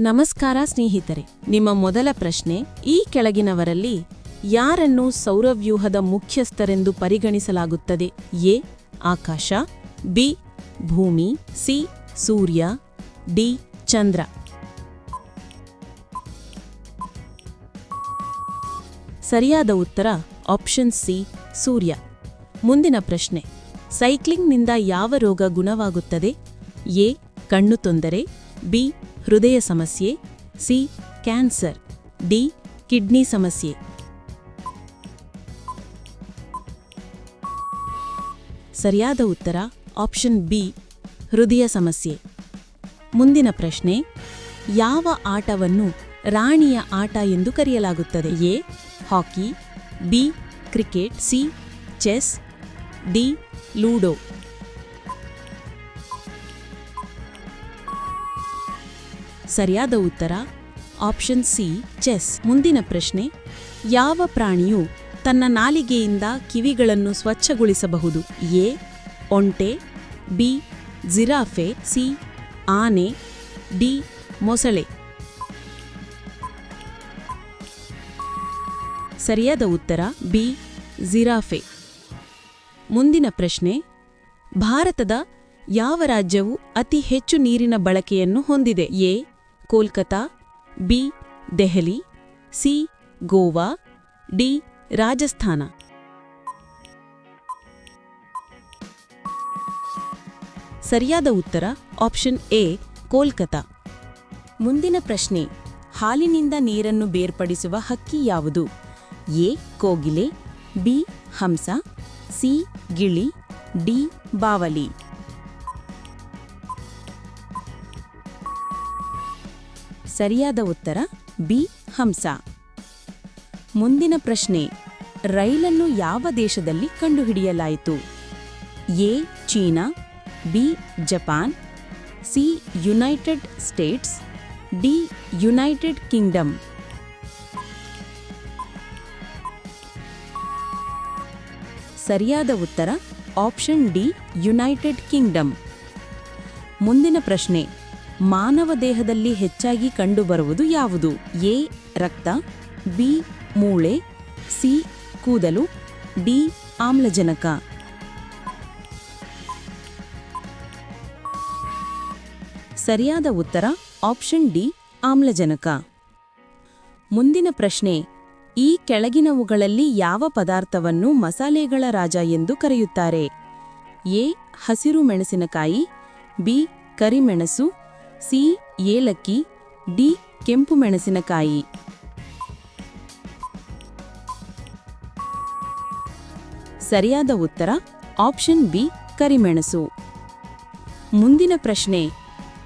ನಮಸ್ಕಾರ ಸ್ನೇಹಿತರೆ, ನಿಮ್ಮ ಮೊದಲ ಪ್ರಶ್ನೆ, ಈ ಕೆಳಗಿನವರಲ್ಲಿ ಯಾರನ್ನು ಸೌರವ್ಯೂಹದ ಮುಖ್ಯಸ್ಥರೆಂದು ಪರಿಗಣಿಸಲಾಗುತ್ತದೆ? ಎ, ಆಕಾಶ, ಬಿ, ಭೂಮಿ, ಸಿ, ಸೂರ್ಯ, ಡಿ, ಚಂದ್ರ. ಸರಿಯಾದ ಉತ್ತರ, ಆಪ್ಷನ್ ಸಿ, ಸೂರ್ಯ. ಮುಂದಿನ ಪ್ರಶ್ನೆ, ಸೈಕ್ಲಿಂಗ್ನಿಂದ ಯಾವ ರೋಗ ಗುಣವಾಗುತ್ತದೆ? ಎ, ಕಣ್ಣು ತೊಂದರೆ, ಬಿ ಹೃದಯ ಸಮಸ್ಯೆ, ಸಿ, ಕ್ಯಾನ್ಸರ್, ಡಿ, ಕಿಡ್ನಿ ಸಮಸ್ಯೆ. ಸರಿಯಾದ ಉತ್ತರ, ಆಪ್ಷನ್ ಬಿ, ಹೃದಯ ಸಮಸ್ಯೆ. ಮುಂದಿನ ಪ್ರಶ್ನೆ, ಯಾವ ಆಟವನ್ನು ರಾಣಿಯ ಆಟ ಎಂದು ಕರೆಯಲಾಗುತ್ತದೆ? A, hockey, B, cricket, C, chess, D, ludo. ಸರಿಯಾದ ಉತ್ತರ? Option C, chess. ಮುಂದಿನ ಪ್ರಶ್ನೆ, ಯಾವ ಪ್ರಾಣಿಯು ತನ್ನ ನಾಲಿಗೆಯಿಂದ ಕಿವಿಗಳನ್ನು ಸ್ವಚ್ಛಗೊಳಿಸಬಹುದು? ಎ, ಒಂಟೆ, ಬಿ, ಜಿರಾಫೆ, ಸಿ, ಆನೆ, ಡಿ, ಮೊಸಳೆ. ಸರಿಯಾದ ಉತ್ತರ, ಬಿ, ಜಿರಾಫೆ. ಮುಂದಿನ ಪ್ರಶ್ನೆ, ಭಾರತದ ಯಾವ ರಾಜ್ಯವು ಅತಿ ಹೆಚ್ಚು ನೀರಿನ ಬಳಕೆಯನ್ನು ಹೊಂದಿದೆ? A Kolkata, B, Delhi, C, Goa, D, Rajasthan. ಸರಿಯಾದ ಉತ್ತರ, ಆಪ್ಷನ್ ಎ, ಕೋಲ್ಕತಾ. ಮುಂದಿನ ಪ್ರಶ್ನೆ, ಹಾಲಿನಿಂದ ನೀರನ್ನು ಬೇರ್ಪಡಿಸುವ ಹಕ್ಕಿ ಯಾವುದು? ಎ, ಕೋಗಿಲೆ, ಬಿ, ಹಂಸ, ಸಿ, ಗಿಳಿ, ಡಿ, ಬಾವಲಿ. ಸರಿಯಾದ ಉತ್ತರ ಬಿ, ಹಂಸ. ಮುಂದಿನ ಪ್ರಶ್ನೆ, ರೈಲನ್ನು ಯಾವ ದೇಶದಲ್ಲಿ ಕಂಡುಹಿಡಿಯಲಾಯಿತು? A, China, B, Japan, C, United States, D, United Kingdom. ಸರಿಯಾದ ಉತ್ತರ, ಆಪ್ಷನ್ ಡಿ, ಯುನೈಟೆಡ್ ಕಿಂಗ್ಡಮ್. ಮುಂದಿನ ಪ್ರಶ್ನೆ ಮಾನವ ದೇಹದಲ್ಲಿ ಹೆಚ್ಚಾಗಿ ಕಂಡುಬರುವುದು ಯಾವುದು? ಎ, ರಕ್ತ, ಬಿ, ಮೂಳೆ, ಸಿ, ಕೂದಲು, ಡಿ, ಆಮ್ಲಜನಕ. ಸರಿಯಾದ ಉತ್ತರ, ಆಪ್ಷನ್ ಡಿ, ಆಮ್ಲಜನಕ. ಮುಂದಿನ ಪ್ರಶ್ನೆ, ಈ ಕೆಳಗಿನವುಗಳಲ್ಲಿ ಯಾವ ಪದಾರ್ಥವನ್ನು ಮಸಾಲೆಗಳ ರಾಜ ಎಂದು ಕರೆಯುತ್ತಾರೆ? ಎ, ಹಸಿರು ಮೆಣಸಿನಕಾಯಿ, ಬಿ, ಕರಿಮೆಣಸು ಸಿ ಏಲಕ್ಕಿ ಡಿ, ಕೆಂಪು ಮೆಣಸಿನಕಾಯಿ. ಸರಿಯಾದ ಉತ್ತರ, ಆಪ್ಷನ್ ಬಿ, ಕರಿಮೆಣಸು. ಮುಂದಿನ ಪ್ರಶ್ನೆ,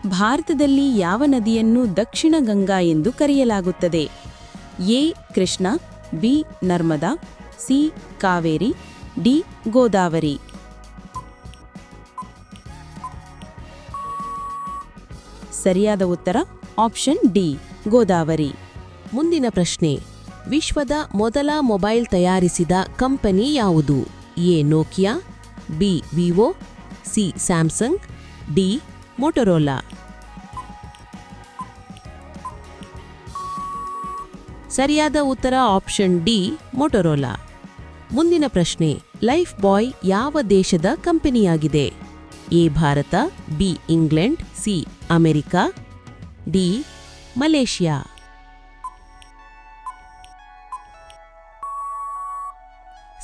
ಭಾರತದಲ್ಲಿ ಯಾವ ನದಿಯನ್ನು ದಕ್ಷಿಣ ಗಂಗಾ ಎಂದು ಕರೆಯಲಾಗುತ್ತದೆ? A, Krishna, B, Narmada, C, Kaveri, D, Godavari. ಸರಿಯಾದ ಉತ್ತರ? Option D, Godavari. ಮುಂದಿನ ಪ್ರಶ್ನೆ. ವಿಶ್ವದ ಮೊದಲ ಮೊಬೈಲ್ ತಯಾರಿಸಿದ ಕಂಪನಿ ಯಾವುದು? A, Nokia, B, Vivo, C, Samsung, D, Motorola. ಸರಿಯಾದ ಉತ್ತರ ಆಪ್ಷನ್ ಡಿ, ಮೊಟೊರೋಲಾ. ಮುಂದಿನ ಪ್ರಶ್ನೆ. ಲೈಫ್ ಬಾಯ್ ಯಾವ ದೇಶದ ಕಂಪನಿಯಾಗಿದೆ? A Bharat, B England, C America, D Malaysia.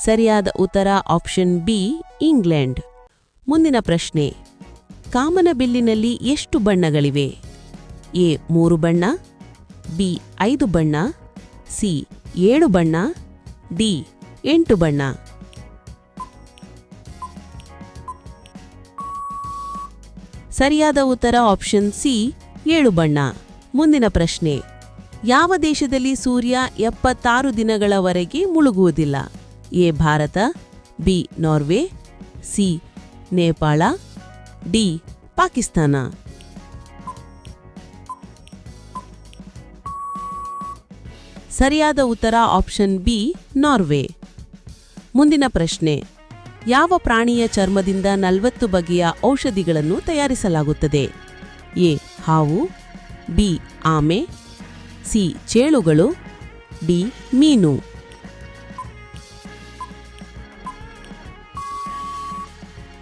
ಸರಿಯಾದ ಉತ್ತರ ಆಪ್ಷನ್ ಬಿ, ಇಂಗ್ಲೆಂಡ್. ಮುಂದಿನ ಪ್ರಶ್ನೆ. ಕಾಮನಬಿಲ್ಲಿನಲ್ಲಿ ಎಷ್ಟು ಬಣ್ಣಗಳಿವೆ? ಎ ಮೂರು ಬಣ್ಣ, ಬಿ ಐದು ಬಣ್ಣ, ಸಿ ಏಳು ಬಣ್ಣ, ಡಿ ಎಂಟು ಬಣ್ಣ. ಸರಿಯಾದ ಉತ್ತರ ಆಪ್ಷನ್ ಸಿ, ಏಳು ಬಣ್ಣ. ಮುಂದಿನ ಪ್ರಶ್ನೆ, ಯಾವ ದೇಶದಲ್ಲಿ ಸೂರ್ಯ ಎಪ್ಪತ್ತಾರು ದಿನಗಳವರೆಗೆ ಮುಳುಗುವುದಿಲ್ಲ? A, Bharat, B, Norway, C, Nepal, D, Pakistan. ಸರಿಯಾದ ಉತ್ತರ ಆಪ್ಷನ್ ಬಿ, ನಾರ್ವೆ. ಮುಂದಿನ ಪ್ರಶ್ನೆ ಯಾವ ಪ್ರಾಣಿಯ ಚರ್ಮದಿಂದ ನಲವತ್ತು ಬಗೆಯ ಔಷಧಿಗಳನ್ನು ತಯಾರಿಸಲಾಗುತ್ತದೆ? ಎ. ಹಾವು, ಬಿ. ಆಮೆ, ಸಿ. ಚೇಳುಗಳು, ಡಿ. ಮೀನು.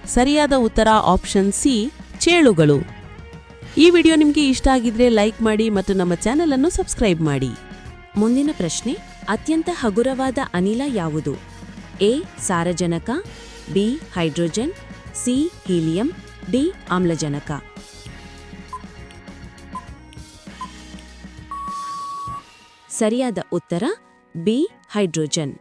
ಸರಿಯಾದ ಉತ್ತರ ಆಪ್ಷನ್ ಸಿ. ಚೇಳುಗಳು. ಈ ವಿಡಿಯೋ ನಿಮಗೆ ಇಷ್ಟ ಆಗಿದ್ರೆ ಲೈಕ್ ಮಾಡಿ ಮತ್ತು ನಮ್ಮ ಚಾನೆಲ್ ಅನ್ನು ಸಬ್ಸ್ಕ್ರೈಬ್ ಮಾಡಿ. ಮುಂದಿನ ಪ್ರಶ್ನೆ, ಅತ್ಯಂತ ಹಗುರವಾದ ಅನಿಲ ಯಾವುದು? ಎ ಸಾರಜನಕ B hydrogen C helium D ಆಮ್ಲಜನಕ. ಸರಿಯಾದ ಉತ್ತರ ಬಿ ಹೈಡ್ರೋಜನ್.